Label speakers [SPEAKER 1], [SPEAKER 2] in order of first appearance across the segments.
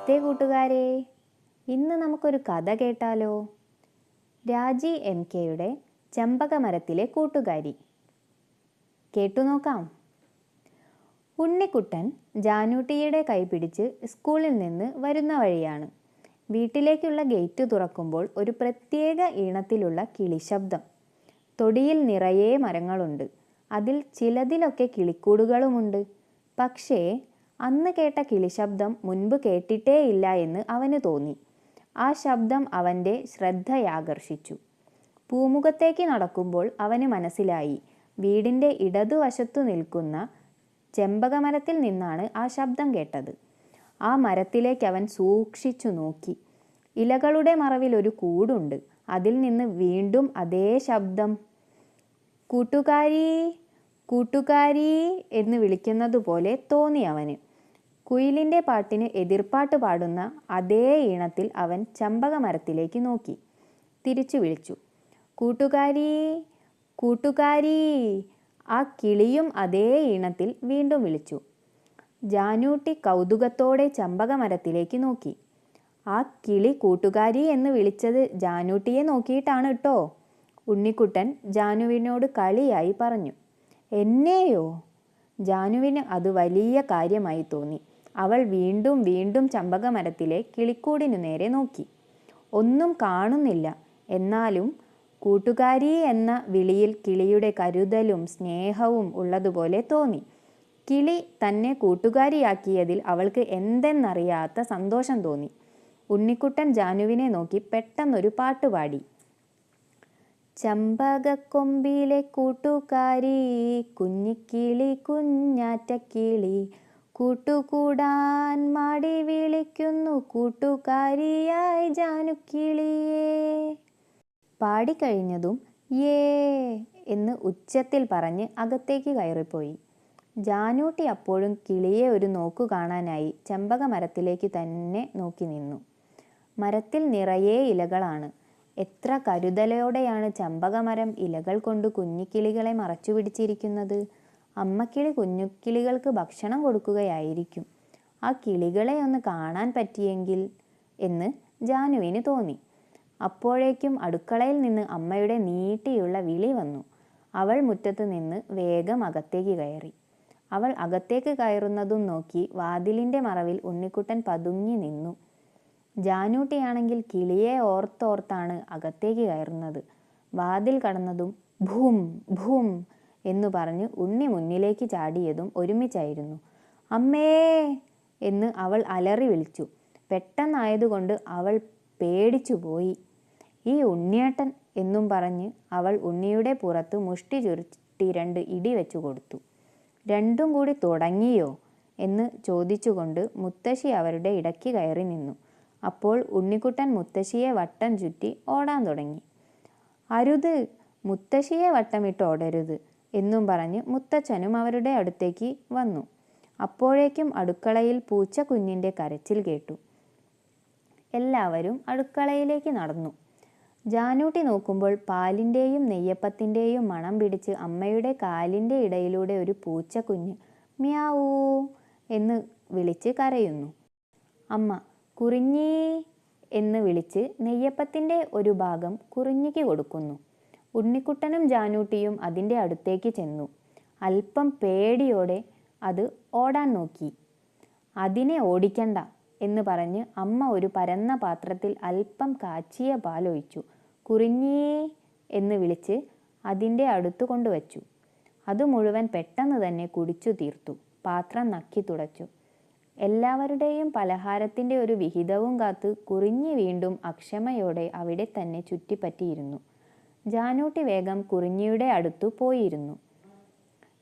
[SPEAKER 1] നമസ്തേ കൂട്ടുകാരെ. ഇന്ന് നമുക്കൊരു കഥ കേട്ടാലോ? രാജി എം കെയുടെ ചമ്പകമരത്തിലെ കൂട്ടുകാരി. കേട്ടു നോക്കാം. ഉണ്ണിക്കുട്ടൻ ജാനൂട്ടിയുടെ കൈ പിടിച്ച് സ്കൂളിൽ നിന്ന് വരുന്ന വഴിയാണ്. വീട്ടിലേക്കുള്ള ഗേറ്റ് തുറക്കുമ്പോൾ ഒരു പ്രത്യേക ഈണത്തിലുള്ള കിളിശബ്ദം തൊടിയിൽ നിറയെ മരങ്ങളുണ്ട്. അതിൽ ചിലതിലൊക്കെ കിളിക്കൂടുകളുമുണ്ട്. പക്ഷേ അന്ന് കേട്ട കിളിശബ്ദം മുൻപ് കേട്ടിട്ടേയില്ല എന്ന് അവന് തോന്നി. ആ ശബ്ദം അവന്റെ ശ്രദ്ധയാകർഷിച്ചു. പൂമുഖത്തേക്ക് നടക്കുമ്പോൾ അവന് മനസ്സിലായി. വീടിന്റെ ഇടതുവശത്തു നിൽക്കുന്ന ചെമ്പകമരത്തിൽ നിന്നാണ് ആ ശബ്ദം കേട്ടത്. ആ മരത്തിലേക്ക് അവൻ സൂക്ഷിച്ചു നോക്കി. ഇലകളുടെ മറവിൽ ഒരു കൂടുണ്ട്. അതിൽ നിന്ന് വീണ്ടും അതേ ശബ്ദം കൂട്ടുകാരി കൂട്ടുകാരി എന്ന് വിളിക്കുന്നത് പോലെ തോന്നി അവന്. കുയിലിന്റെ പാട്ടിന് എതിർപ്പാട്ട് പാടുന്ന അതേ ഈണത്തിൽ അവൻ ചമ്പകമരത്തിലേക്ക് നോക്കി. തിരിച്ചു വിളിച്ചു. കൂട്ടുകാരി കൂട്ടുകാരി ആ കിളിയും അതേ ഈണത്തിൽ വീണ്ടും വിളിച്ചു. ജാനൂട്ടി കൗതുകത്തോടെ ചമ്പകമരത്തിലേക്ക് നോക്കി. ആ കിളി കൂട്ടുകാരി എന്ന് വിളിച്ചത് ജാനൂട്ടിയെ നോക്കിയിട്ടാണ് കേട്ടോ ഉണ്ണിക്കുട്ടൻ ജാനുവിനോട് കളിയായി പറഞ്ഞു. എന്നെയോ? ജാനുവിന് അത് വലിയ കാര്യമായി തോന്നി. അവൾ വീണ്ടും വീണ്ടും ചമ്പകമരത്തിലെ കിളിക്കൂടിനു നേരെ നോക്കി. ഒന്നും കാണുന്നില്ല. എന്നാലും കൂട്ടുകാരി എന്ന വിളിയിൽ കിളിയുടെ കരുതലും സ്നേഹവും ഉള്ളതുപോലെ തോന്നി. കിളി തന്നെ കൂട്ടുകാരിയാക്കിയതിൽ അവൾക്ക് എന്തെന്നറിയാത്ത സന്തോഷം തോന്നി. ഉണ്ണിക്കുട്ടൻ ജാനുവിനെ നോക്കി പെട്ടെന്നൊരു പാട്ടുപാടി ചമ്പകക്കൊമ്പിലെ കൂട്ടുകാരി കുഞ്ഞിക്കിളി കുഞ്ഞാറ്റക്കിളി കൂട്ടുകൂടാൻ മാടി വിളിക്കുന്നു കൂട്ടുകാരിയായി ജാനുക്കിളിയേ. പാടിക്കഴിഞ്ഞതും ഏ എന്ന് ഉച്ചത്തിൽ പറഞ്ഞ് അകത്തേക്ക് കയറിപ്പോയി. ജാനൂട്ടി അപ്പോഴും കിളിയെ ഒരു നോക്കു കാണാനായി ചെമ്പകമരത്തിലേക്ക് തന്നെ നോക്കി നിന്നു. മരത്തിൽ നിറയെ ഇലകളാണ്. എത്ര കരുതലോടെയാണ് ചമ്പകമരം ഇലകൾ കൊണ്ട് കുഞ്ഞിക്കിളികളെ മറച്ചു പിടിച്ചിരിക്കുന്നത് അമ്മക്കിളി കുഞ്ഞുക്കിളികൾക്ക് ഭക്ഷണം കൊടുക്കുകയായിരിക്കും. ആ കിളികളെ ഒന്ന് കാണാൻ പറ്റിയെങ്കിൽ എന്ന് ജാനുവിന് തോന്നി. അപ്പോഴേക്കും അടുക്കളയിൽ നിന്ന് അമ്മയുടെ നീട്ടിയുള്ള വിളി വന്നു. അവൾ മുറ്റത്ത് നിന്ന് വേഗം അകത്തേക്ക് കയറി. അവൾ അകത്തേക്ക് കയറുന്നതും നോക്കി വാതിലിന്റെ മറവിൽ ഉണ്ണിക്കുട്ടൻ പതുങ്ങി നിന്നു. ജാനൂട്ടിയാണെങ്കിൽ കിളിയെ ഓർത്തോർത്താണ് അകത്തേക്ക് കയറുന്നത്. വാതിൽ കടന്നതും ഭൂം ഭൂം എന്നു പറഞ്ഞ് ഉണ്ണി മുന്നിലേക്ക് ചാടിയതും ഒരുമിച്ചായിരുന്നു. അമ്മേ! എന്ന് അവൾ അലറി വിളിച്ചു. പെട്ടെന്നായതുകൊണ്ട് അവൾ പേടിച്ചു പോയി. ഈ ഉണ്ണിയേട്ടൻ എന്നും പറഞ്ഞ് അവൾ ഉണ്ണിയുടെ പുറത്ത് മുഷ്ടി ചുരുട്ടി രണ്ട് ഇടി വെച്ചു കൊടുത്തു. രണ്ടും കൂടി തുടങ്ങിയോ? എന്ന് ചോദിച്ചുകൊണ്ട് മുത്തശ്ശി അവരുടെ ഇടയ്ക്ക് കയറി നിന്നു. അപ്പോൾ ഉണ്ണിക്കുട്ടൻ മുത്തശ്ശിയെ വട്ടം ചുറ്റി ഓടാൻ തുടങ്ങി. അരുത് മുത്തശ്ശിയെ വട്ടമിട്ട് ഓടരുത്. എന്നും പറഞ്ഞ് മുത്തച്ഛനും അവരുടെ അടുത്തേക്ക് വന്നു. അപ്പോഴേക്കും അടുക്കളയിൽ പൂച്ച കുഞ്ഞിന്റെ കരച്ചിൽ കേട്ടു. എല്ലാവരും അടുക്കളയിലേക്ക് നടന്നു. ജാനൂട്ടി നോക്കുമ്പോൾ പാലിന്റെയും നെയ്യപ്പത്തിന്റെയും മണം പിടിച്ച് അമ്മയുടെ കാലിന്റെ ഇടയിലൂടെ ഒരു പൂച്ച പൂച്ചക്കുഞ്ഞ് മ്യാവൂ എന്ന് വിളിച്ച് കരയുന്നു. അമ്മ കുറിഞ്ഞീ എന്ന് വിളിച്ച് നെയ്യപ്പത്തിന്റെ ഒരു ഭാഗം കുറിഞ്ഞിക്ക് കൊടുക്കുന്നു. ഉണ്ണിക്കുട്ടനും ജാനൂട്ടിയും അതിന്റെ അടുത്തേക്ക് ചെന്നു. അല്പം പേടിയോടെ അത് ഓടാൻ നോക്കി. അതിനെ ഓടിക്കണ്ട എന്ന് പറഞ്ഞ് അമ്മ ഒരു പരന്ന പാത്രത്തിൽ അല്പം കാച്ചിയ പാലൊഴിച്ചു. കുറിഞ്ഞേ എന്ന് വിളിച്ച് അതിന്റെ അടുത്ത് കൊണ്ടുവച്ചു. അത് മുഴുവൻ പെട്ടെന്ന് തന്നെ കുടിച്ചു തീർത്തു. പാത്രം നക്കി തുടച്ചു. എല്ലാവരുടെയും പലഹാരത്തിന്റെ ഒരു വിഹിതവും കാത്ത് കുറിഞ്ഞ് വീണ്ടും അക്ഷമയോടെ അവിടെ തന്നെ ചുറ്റിപ്പറ്റിയിരുന്നു. ജാനൂട്ടി വേഗം കുറിഞ്ഞിയുടെ അടുത്തു പോയിരുന്നു.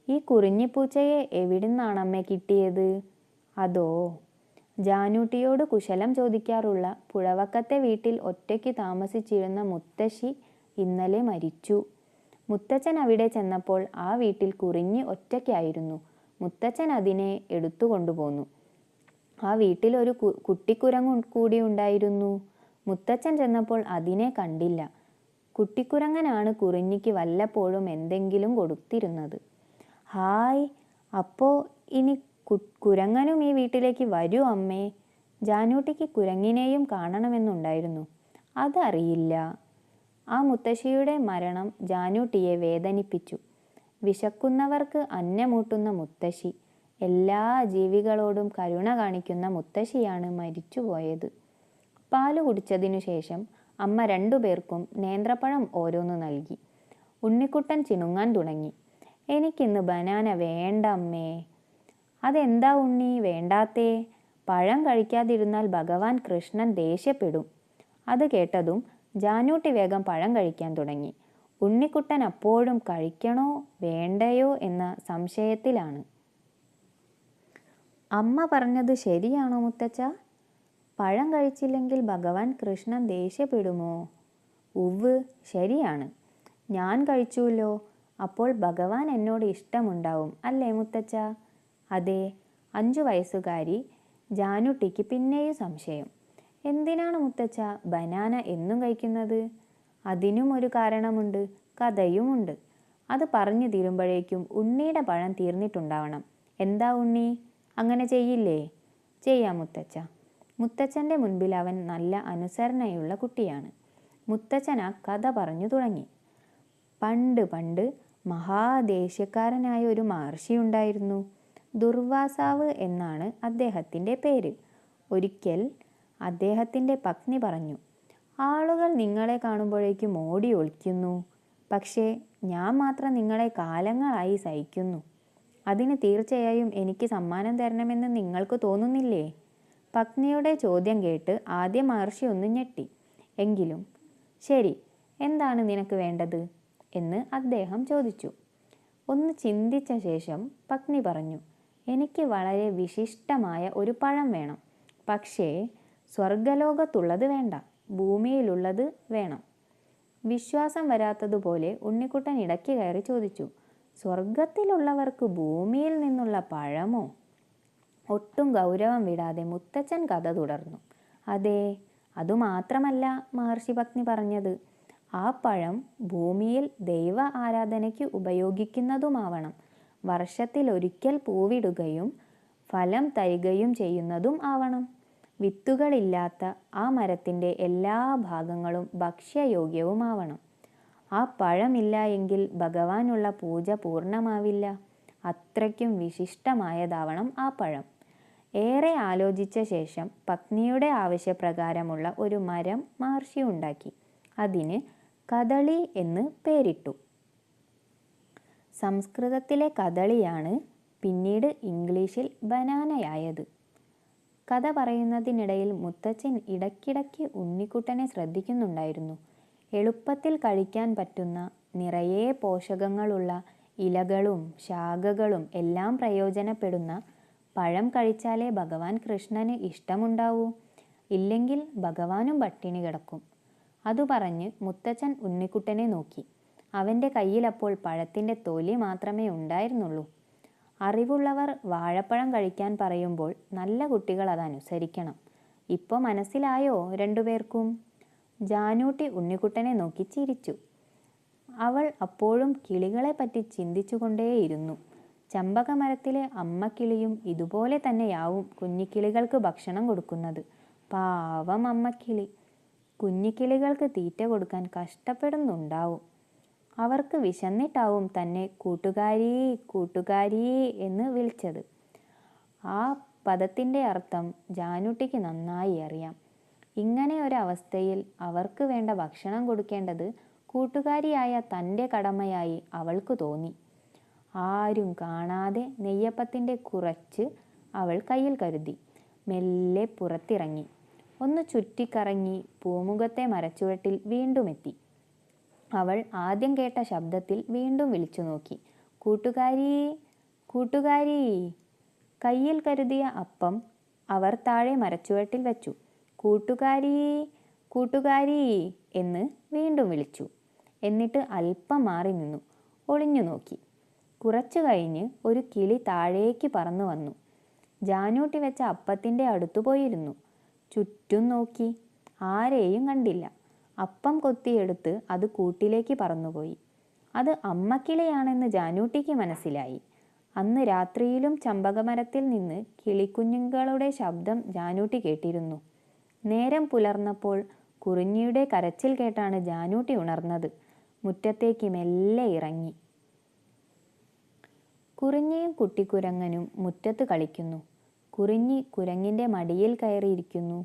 [SPEAKER 1] ഈ കുറിഞ്ഞിപ്പൂച്ചയെ എവിടുന്നാണ് അമ്മ കിട്ടിയത്? അതോ ജാനൂട്ടിയോട് കുശലം ചോദിക്കാറുള്ള പുഴവക്കത്തെ വീട്ടിൽ ഒറ്റയ്ക്ക് താമസിച്ചിരുന്ന മുത്തശ്ശി ഇന്നലെ മരിച്ചു. മുത്തച്ഛൻ അവിടെ ചെന്നപ്പോൾ ആ വീട്ടിൽ കുറിഞ്ഞി ഒറ്റയ്ക്കായിരുന്നു. മുത്തച്ഛൻ അതിനെ എടുത്തു കൊണ്ടുപോന്നു. ആ വീട്ടിൽ ഒരു കുട്ടിക്കുരങ്ങു കൂടി ഉണ്ടായിരുന്നു. മുത്തച്ഛൻ ചെന്നപ്പോൾ അതിനെ കണ്ടില്ല. കുട്ടിക്കുരങ്ങനാണ് കുറിഞ്ഞിക്ക് വല്ലപ്പോഴും എന്തെങ്കിലും കൊടുത്തിരുന്നത്. ഹായ് അപ്പോ ഇനി കുരങ്ങനും ഈ വീട്ടിലേക്ക് വരൂ അമ്മേ. ജാനൂട്ടിക്ക് കുരങ്ങിനെയും കാണണമെന്നുണ്ടായിരുന്നു. അതറിയില്ല. ആ മുത്തശ്ശിയുടെ മരണം ജാനൂട്ടിയെ വേദനിപ്പിച്ചു. വിശക്കുന്നവർക്ക് അന്നമൂട്ടുന്ന മുത്തശ്ശി എല്ലാ ജീവികളോടും കരുണ കാണിക്കുന്ന മുത്തശ്ശിയാണ് മരിച്ചുപോയത്. പാൽ കുടിച്ചതിനു ശേഷം അമ്മ രണ്ടുപേർക്കും നേന്ത്രപ്പഴം ഓരോന്ന് നൽകി. ഉണ്ണിക്കുട്ടൻ ചിണുങ്ങാൻ തുടങ്ങി. എനിക്കിന്ന് ബനാന വേണ്ട അമ്മേ. അതെന്താ ഉണ്ണി? വേണ്ടാത്തേ. പഴം കഴിക്കാതിരുന്നാൽ ഭഗവാൻ കൃഷ്ണൻ ദേഷ്യപ്പെടും. അത് കേട്ടതും ജാനൂട്ടി വേഗം പഴം കഴിക്കാൻ തുടങ്ങി. ഉണ്ണിക്കുട്ടൻ അപ്പോഴും കഴിക്കണോ? വേണ്ടയോ? എന്ന സംശയത്തിലാണ്. അമ്മ പറഞ്ഞത് ശരിയാണോ മുത്തച്ഛ? പഴം കഴിച്ചില്ലെങ്കിൽ ഭഗവാൻ കൃഷ്ണൻ ദേഷ്യപ്പെടുമോ? ഉവ് ശരിയാണ്. ഞാൻ കഴിച്ചുല്ലോ അപ്പോൾ ഭഗവാൻ എന്നോട് ഇഷ്ടമുണ്ടാവും അല്ലേ മുത്തച്ഛ? അതെ അഞ്ചു വയസ്സുകാരി. ജാനുട്ടിക്ക് പിന്നെയും സംശയം. എന്തിനാണ് മുത്തച്ഛ ബനാന എന്നും കഴിക്കുന്നത്? അതിനും ഒരു കാരണമുണ്ട് കഥയുമുണ്ട്. അത് പറഞ്ഞു തീരുമ്പോഴേക്കും ഉണ്ണിയുടെ പഴം തീർന്നിട്ടുണ്ടാവണം. എന്താ ഉണ്ണി? അങ്ങനെ ചെയ്യില്ലേ? ചെയ്യാം മുത്തച്ഛ. മുത്തച്ഛന്റെ മുൻപിൽ അവൻ നല്ല അനുസരണയുള്ള കുട്ടിയാണ്. മുത്തച്ഛൻ ആ കഥ പറഞ്ഞു തുടങ്ങി. പണ്ട് പണ്ട് മഹാദേശ്യക്കാരനായ ഒരു മഹർഷി ഉണ്ടായിരുന്നു. ദുർവാസാവ് എന്നാണ് അദ്ദേഹത്തിന്റെ പേര്. ഒരിക്കൽ അദ്ദേഹത്തിന്റെ പത്നി പറഞ്ഞു ആളുകൾ നിങ്ങളെ കാണുമ്പോഴേക്കും ഓടി ഒളിക്കുന്നു. പക്ഷേ ഞാൻ മാത്രം നിങ്ങളെ കാലങ്ങളായി സഹിക്കുന്നു. അതിന് തീർച്ചയായും എനിക്ക് സമ്മാനം തരണമെന്ന് നിങ്ങൾക്ക് തോന്നുന്നില്ലേ? പത്നിയുടെ ചോദ്യം കേട്ട് ആദ്യം മഹർഷി ഒന്ന് ഞെട്ടി. എങ്കിലും ശരി എന്താണ് നിനക്ക് വേണ്ടത്? എന്ന് അദ്ദേഹം ചോദിച്ചു. ഒന്ന് ചിന്തിച്ച ശേഷം പത്നി പറഞ്ഞു എനിക്ക് വളരെ വിശിഷ്ടമായ ഒരു പഴം വേണം. പക്ഷേ സ്വർഗലോകത്തുള്ളത് വേണ്ട. ഭൂമിയിലുള്ളത് വേണം. വിശ്വാസം വരാത്തതുപോലെ ഉണ്ണിക്കുട്ടൻ ഇടയ്ക്ക് കയറി ചോദിച്ചു സ്വർഗത്തിലുള്ളവർക്ക് ഭൂമിയിൽ നിന്നുള്ള പഴമോ? ഒട്ടും ഗൗരവം വിടാതെ മുത്തച്ഛൻ കഥ തുടർന്നു. അതെ അതുമാത്രമല്ല മഹർഷി പത്നി പറഞ്ഞത്. ആ പഴം ഭൂമിയിൽ ദൈവ ആരാധനയ്ക്ക് ഉപയോഗിക്കുന്നതുമാവണം. വർഷത്തിൽ ഒരിക്കൽ പൂവിടുകയും ഫലം തരികയും ചെയ്യുന്നതും ആവണം. വിത്തുകളില്ലാത്ത ആ മരത്തിന്റെ എല്ലാ ഭാഗങ്ങളും ഭക്ഷ്യയോഗ്യവുമാവണം. ആ പഴമില്ല എങ്കിൽ ഭഗവാനുള്ള പൂജ പൂർണമാവില്ല. അത്രയ്ക്കും വിശിഷ്ടമായതാവണം ആ പഴം. ഏറെ ആലോചിച്ച ശേഷം പത്നിയുടെ ആവശ്യപ്രകാരമുള്ള ഒരു മരം മഹർഷി ഉണ്ടാക്കി. അതിന് കദളി എന്ന് പേരിട്ടു. സംസ്കൃതത്തിലെ കദളിയാണ് പിന്നീട് ഇംഗ്ലീഷിൽ ബനാനയായത്. കഥ പറയുന്നതിനിടയിൽ മുത്തച്ഛൻ ഇടയ്ക്കിടയ്ക്ക് ഉണ്ണിക്കുട്ടനെ ശ്രദ്ധിക്കുന്നുണ്ടായിരുന്നു. എളുപ്പത്തിൽ കഴിക്കാൻ പറ്റുന്ന നിറയെ പോഷകങ്ങളുള്ള ഇലകളും ശാഖകളും എല്ലാം പ്രയോജനപ്പെടുന്ന പഴം കഴിച്ചാലേ ഭഗവാൻ കൃഷ്ണന് ഇഷ്ടമുണ്ടാവൂ. ഇല്ലെങ്കിൽ ഭഗവാനും പട്ടിണി കിടക്കും. അതു പറഞ്ഞ് മുത്തച്ഛൻ ഉണ്ണിക്കുട്ടനെ നോക്കി. അവന്റെ കയ്യിലപ്പോൾ പഴത്തിന്റെ തൊലി മാത്രമേ ഉണ്ടായിരുന്നുള്ളൂ. അറിവുള്ളവർ വാഴപ്പഴം കഴിക്കാൻ പറയുമ്പോൾ നല്ല കുട്ടികൾ അതനുസരിക്കണം. ഇപ്പോൾ മനസ്സിലായോ രണ്ടുപേർക്കും? ജാനൂട്ടി ഉണ്ണിക്കുട്ടനെ നോക്കി ചിരിച്ചു. അവൾ അപ്പോഴും കിളികളെപ്പറ്റി ചിന്തിച്ചുകൊണ്ടേയിരുന്നു. ചമ്പകമരത്തിലെ അമ്മക്കിളിയും ഇതുപോലെ തന്നെയാവും കുഞ്ഞിക്കിളികൾക്ക് ഭക്ഷണം കൊടുക്കുന്നത്. പാവം അമ്മക്കിളി. കുഞ്ഞിക്കിളികൾക്ക് തീറ്റ കൊടുക്കാൻ കഷ്ടപ്പെടുന്നുണ്ടാവും. അവർക്ക് വിശന്നിട്ടാവും തന്നെ കൂട്ടുകാരി കൂട്ടുകാരി എന്ന് വിളിച്ചത്. ആ പദത്തിന്റെ അർത്ഥം ജാനുട്ടിക്ക് നന്നായി അറിയാം. ഇങ്ങനെ ഒരവസ്ഥയിൽ അവർക്ക് വേണ്ട ഭക്ഷണം കൊടുക്കേണ്ടത് കൂട്ടുകാരിയായ തന്റെ കടമയായി അവൾക്ക് തോന്നി. ആരും കാണാതെ നെയ്യപ്പത്തിന്റെ കുറച്ച് അവൾ കയ്യിൽ കരുതി. മെല്ലെ പുറത്തിറങ്ങി. ഒന്ന് ചുറ്റിക്കറങ്ങി പൂമുഖത്തെ മരച്ചുവട്ടിൽ വീണ്ടും എത്തി. അവൾ ആദ്യം കേട്ട ശബ്ദത്തിൽ വീണ്ടും വിളിച്ചു നോക്കി. കൂട്ടുകാരി കൂട്ടുകാരി കയ്യിൽ കരുതിയ അപ്പം അവർ താഴെ മരച്ചുവട്ടിൽ വെച്ചു. കൂട്ടുകാരി കൂട്ടുകാരി എന്ന് വീണ്ടും വിളിച്ചു. എന്നിട്ട് അല്പം മാറി നിന്നു. ഒളിഞ്ഞു നോക്കി. കുറച്ചു കഴിഞ്ഞ് ഒരു കിളി താഴേക്ക് പറന്നു വന്നു. ജാനൂട്ടി വെച്ച അപ്പത്തിന്റെ അടുത്തു പോയിരുന്നു. ചുറ്റും നോക്കി. ആരെയും കണ്ടില്ല. അപ്പം കൊത്തിയെടുത്ത് അത് കൂട്ടിലേക്ക് പറന്നുപോയി. അത് അമ്മക്കിളിയാണെന്ന് ജാനൂട്ടിക്ക് മനസ്സിലായി. അന്ന് രാത്രിയിലും ചമ്പകമരത്തിൽ നിന്ന് കിളിക്കുഞ്ഞുങ്ങളുടെ ശബ്ദം ജാനൂട്ടി കേട്ടിരുന്നു. നേരം പുലർന്നപ്പോൾ കുറിഞ്ഞിയുടെ കരച്ചിൽ കേട്ടാണ് ജാനൂട്ടി ഉണർന്നത്. മുറ്റത്തേക്ക് മെല്ലെ ഇറങ്ങി. കുറിഞ്ഞിയും കുട്ടിക്കുരങ്ങനും മുറ്റത്ത് കളിക്കുന്നു. കുറിഞ്ഞി കുരങ്ങിന്റെ മടിയിൽ കയറിയിരിക്കുന്നു.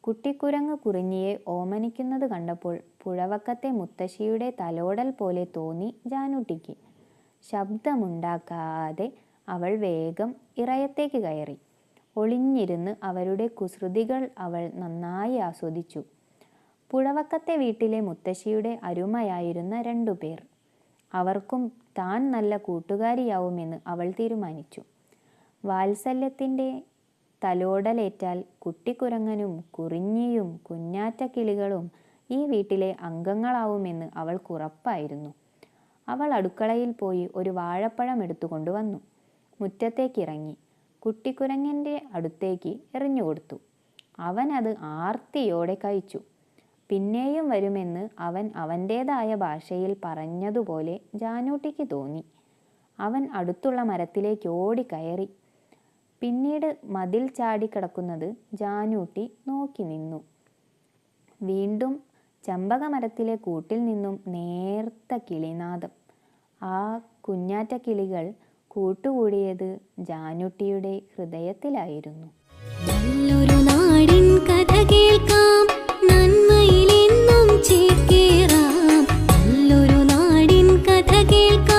[SPEAKER 1] കുട്ടിക്കുരങ്ങ് കുറിഞ്ഞിയെ ഓമനിക്കുന്നത് കണ്ടപ്പോൾ പുഴവക്കത്തെ മുത്തശ്ശിയുടെ തലോടൽ പോലെ തോന്നി ജാനുട്ടിക്ക്. ശബ്ദമുണ്ടാക്കാതെ അവൾ വേഗം ഇറയത്തേക്ക് കയറി. ഒളിഞ്ഞിരുന്ന് അവരുടെ കുസൃതികൾ അവൾ നന്നായി ആസ്വദിച്ചു. പുഴവക്കത്തെ വീട്ടിലെ മുത്തശ്ശിയുടെ അരുമയായിരുന്ന രണ്ടു പേർ അവർക്കും താൻ നല്ല കൂട്ടുകാരിയാവുമെന്ന് അവൾ തീരുമാനിച്ചു. വാത്സല്യത്തിന്റെ തലോടലേറ്റാൽ കുട്ടിക്കുരങ്ങനും കുറിഞ്ഞിയും കുഞ്ഞാറ്റ കിളികളും ഈ വീട്ടിലെ അംഗങ്ങളാവുമെന്ന് അവൾക്ക് ഉറപ്പായിരുന്നു. അവൾ അടുക്കളയിൽ പോയി ഒരു വാഴപ്പഴം എടുത്തുകൊണ്ട് വന്നു. മുറ്റത്തേക്കിറങ്ങി. കുട്ടിക്കുരങ്ങന്റെ അടുത്തേക്ക് എറിഞ്ഞുകൊടുത്തു. അവൻ അത് ആർത്തിയോടെ കഴിച്ചു. പിന്നെയും വരുമെന്ന് അവൻ അവന്റേതായ ഭാഷയിൽ പറഞ്ഞതുപോലെ ജാനൂട്ടിക്ക് തോന്നി. അവൻ അടുത്തുള്ള മരത്തിലേക്ക് ഓടിക്കയറി പിന്നീട് മതിൽ ചാടിക്കിടക്കുന്നത് ജാനൂട്ടി നോക്കി നിന്നു. വീണ്ടും ചമ്പകമരത്തിലെ കൂട്ടിൽ നിന്നും നേർത്ത കിളിനാദം. ആ കുഞ്ഞാറ്റ കിളികൾ കൂട്ടുകൂടിയത് ജാനുട്ടിയുടെ ഹൃദയത്തിലായിരുന്നു.
[SPEAKER 2] നല്ലൊരു നാടിൻ കഥ കേൾക്കാം. ചേക്കേറാം നല്ലൊരു നാടിൻ കഥ കേൾക്കാം.